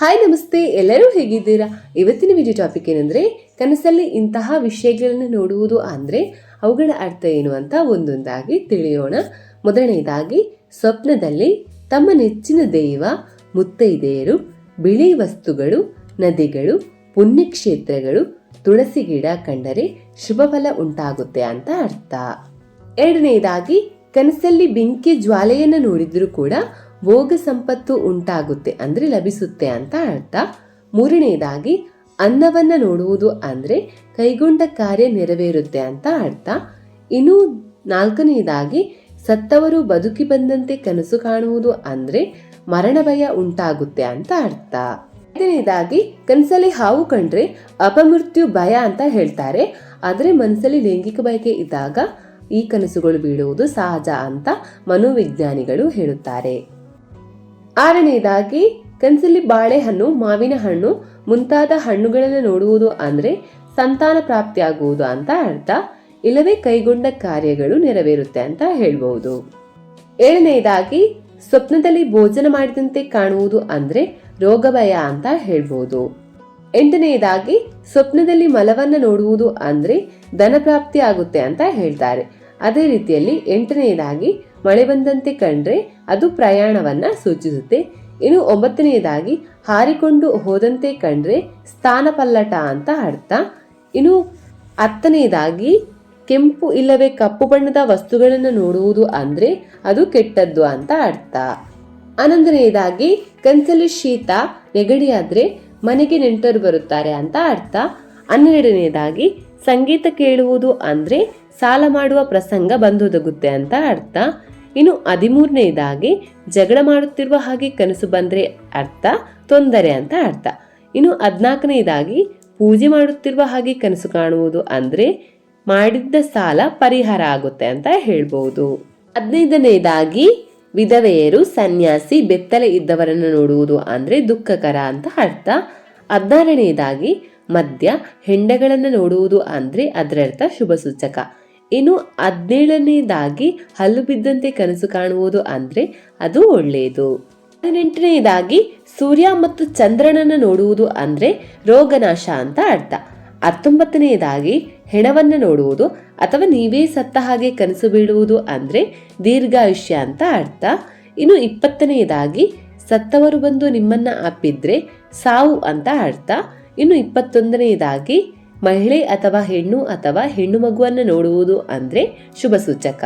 Hi ನಮಸ್ತೆ, ಎಲ್ಲರೂ ಹೇಗಿದ್ದೀರಾ? ಇವತ್ತಿನ ವಿಡಿಯೋ ಟಾಪಿಕ್ ಏನಂದ್ರೆ, ಕನಸಲ್ಲಿ ಇಂತಹ ವಿಷಯಗಳನ್ನು ನೋಡುವುದು ಅಂದ್ರೆ ಅವುಗಳ ಅರ್ಥ ಏನು ಅಂತ ಒಂದೊಂದಾಗಿ ತಿಳಿಯೋಣ. ಮೊದಲನೆಯದಾಗಿ ಸ್ವಪ್ನದಲ್ಲಿ ತಮ್ಮ ನೆಚ್ಚಿನ ದೈವ, ಮುತ್ತೈದೆಯರು, ಬಿಳಿ ವಸ್ತುಗಳು, ನದಿಗಳು, ಪುಣ್ಯಕ್ಷೇತ್ರಗಳು, ತುಳಸಿ ಗಿಡ ಕಂಡರೆ ಶುಭ ಫಲ ಉಂಟಾಗುತ್ತೆ ಅಂತ ಅರ್ಥ. ಎರಡನೆಯದಾಗಿ ಕನಸಲ್ಲಿ ಬೆಂಕಿ ಜ್ವಾಲೆಯನ್ನು ನೋಡಿದ್ರೂ ಕೂಡ ಭೋಗ ಸಂಪತ್ತು ಉಂಟಾಗುತ್ತೆ ಅಂದ್ರೆ ಲಭಿಸುತ್ತೆ ಅಂತ ಅರ್ಥ. ಮೂರನೆಯದಾಗಿ ಅನ್ನವನ್ನ ನೋಡುವುದು ಅಂದ್ರೆ ಕೈಗೊಂಡ ಕಾರ್ಯ ನೆರವೇರುತ್ತೆ ಅಂತ ಅರ್ಥ. ಇನ್ನು ನಾಲ್ಕನೆಯದಾಗಿ ಸತ್ತವರು ಬದುಕಿ ಬಂದಂತೆ ಕನಸು ಕಾಣುವುದು ಅಂದ್ರೆ ಮರಣ ಭಯ ಉಂಟಾಗುತ್ತೆ ಅಂತ ಅರ್ಥ. ಐದನೇದಾಗಿ, ಕನಸಲ್ಲಿ ಹಾವು ಕಂಡ್ರೆ ಅಪಮೃತ್ಯು ಭಯ ಅಂತ ಹೇಳ್ತಾರೆ. ಆದರೆ ಮನಸ್ಸಲ್ಲಿ ಲೈಂಗಿಕ ಬಯಕೆ ಇದ್ದಾಗ ಈ ಕನಸುಗಳು ಬೀಳುವುದು ಸಹಜ ಅಂತ ಮನೋವಿಜ್ಞಾನಿಗಳು ಹೇಳುತ್ತಾರೆ. ಆರನೆಯದಾಗಿ ಕನಸಲ್ಲಿ ಬಾಳೆಹಣ್ಣು, ಮಾವಿನ ಹಣ್ಣು, ಮುಂತಾದ ಹಣ್ಣುಗಳನ್ನು ನೋಡುವುದು ಅಂದ್ರೆ ಸಂತಾನ ಪ್ರಾಪ್ತಿಯಾಗುವುದು ಅಂತ ಅರ್ಥ. ಇಲ್ಲವೇ ಕೈಗೊಂಡ ಕಾರ್ಯಗಳು ನೆರವೇರುತ್ತೆ ಅಂತ ಹೇಳಬಹುದು ಏಳನೆಯದಾಗಿ ಸ್ವಪ್ನದಲ್ಲಿ ಭೋಜನ ಮಾಡಿದಂತೆ ಕಾಣುವುದು ಅಂದ್ರೆ ರೋಗ ಭಯ ಅಂತ ಹೇಳ್ಬಹುದು ಎಂಟನೆಯದಾಗಿ ಸ್ವಪ್ನದಲ್ಲಿ ಮಲವನ್ನ ನೋಡುವುದು ಅಂದ್ರೆ ಧನ ಪ್ರಾಪ್ತಿ ಆಗುತ್ತೆ ಅಂತ ಹೇಳ್ತಾರೆ. ಅದೇ ರೀತಿಯಲ್ಲಿ ಎಂಟನೆಯದಾಗಿ, ಮಳೆ ಬಂದಂತೆ ಕಂಡ್ರೆ ಅದು ಪ್ರಯಾಣವನ್ನ ಸೂಚಿಸುತ್ತೆ. ಇನ್ನು ಒಂಬತ್ತನೆಯದಾಗಿ, ಹಾರಿಕೊಂಡು ಹೋದಂತೆ ಕಂಡ್ರೆ ಸ್ಥಾನ ಪಲ್ಲಟ ಅಂತ ಅರ್ಥ. ಇನ್ನು ಹತ್ತನೆಯದಾಗಿ, ಕೆಂಪು ಇಲ್ಲವೇ ಕಪ್ಪು ಬಣ್ಣದ ವಸ್ತುಗಳನ್ನು ನೋಡುವುದು ಅಂದ್ರೆ ಅದು ಕೆಟ್ಟದ್ದು ಅಂತ ಅರ್ಥ. ಹನ್ನೊಂದನೆಯದಾಗಿ ಕನ್ಸಲ್ಲಿ ಶೀತ ನೆಗಡಿಯಾದ್ರೆ ಮನೆಗೆ ನೆಂಟರು ಬರುತ್ತಾರೆ ಅಂತ ಅರ್ಥ. ಹನ್ನೆರಡನೆಯದಾಗಿ ಸಂಗೀತ ಕೇಳುವುದು ಅಂದ್ರೆ ಸಾಲ ಮಾಡುವ ಪ್ರಸಂಗ ಬಂದೊದಗುತ್ತೆ ಅಂತ ಅರ್ಥ. ಇನ್ನು ಹದಿಮೂರನೇದಾಗಿ ಜಗಳ ಮಾಡುತ್ತಿರುವ ಹಾಗೆ ಕನಸು ಬಂದ್ರೆ ಅರ್ಥ, ತೊಂದರೆ ಅಂತ ಅರ್ಥ. ಇನ್ನು ಹದಿನಾಲ್ಕನೇದಾಗಿ ಪೂಜೆ ಮಾಡುತ್ತಿರುವ ಹಾಗೆ ಕನಸು ಕಾಣುವುದು ಅಂದ್ರೆ ಮಾಡಿದ್ದ ಸಾಲ ಪರಿಹಾರ ಆಗುತ್ತೆ ಅಂತ ಹೇಳ್ಬಹುದು ಹದಿನೈದನೇದಾಗಿ ವಿಧವೆಯರು ಸನ್ಯಾಸಿ ಬೆತ್ತಲೆ ಇದ್ದವರನ್ನು ನೋಡುವುದು ಅಂದ್ರೆ ದುಃಖಕರ ಅಂತ ಅರ್ಥ. ಹದಿನಾರನೆಯದಾಗಿ ಮದ್ಯ ಹೆಂಡಗಳನ್ನು ನೋಡುವುದು ಅಂದ್ರೆ ಅದರರ್ಥ ಶುಭ ಸೂಚಕ. ಇನ್ನು ಹದಿನೇಳನೇದಾಗಿ ಹಲ್ಲು ಬಿದ್ದಂತೆ ಕನಸು ಕಾಣುವುದು ಅಂದ್ರೆ ಅದು ಒಳ್ಳೆಯದು. ಹದಿನೆಂಟನೆಯದಾಗಿ ಸೂರ್ಯ ಮತ್ತು ಚಂದ್ರನನ್ನು ನೋಡುವುದು ಅಂದ್ರೆ ರೋಗನಾಶ ಅಂತ ಅರ್ಥ. ಹತ್ತೊಂಬತ್ತನೆಯದಾಗಿ ಹೆಣವನ್ನು ನೋಡುವುದು ಅಥವಾ ನೀವೇ ಸತ್ತ ಹಾಗೆ ಕನಸು ಬೀಳುವುದು ಅಂದ್ರೆ ದೀರ್ಘಾಯುಷ್ಯ ಅಂತ ಅರ್ಥ. ಇನ್ನು ಇಪ್ಪತ್ತನೆಯದಾಗಿ ಸತ್ತವರು ಬಂದು ನಿಮ್ಮನ್ನ ಅಪ್ಪಿದ್ರೆ ಸಾವು ಅಂತ ಅರ್ಥ. ಇನ್ನು ಇಪ್ಪತ್ತೊಂದನೆಯದಾಗಿ ಮಹಿಳೆ ಅಥವಾ ಹೆಣ್ಣು ಅಥವಾ ಹೆಣ್ಣು ಮಗುವನ್ನು ನೋಡುವುದು ಅಂದ್ರೆ ಶುಭ ಸೂಚಕ.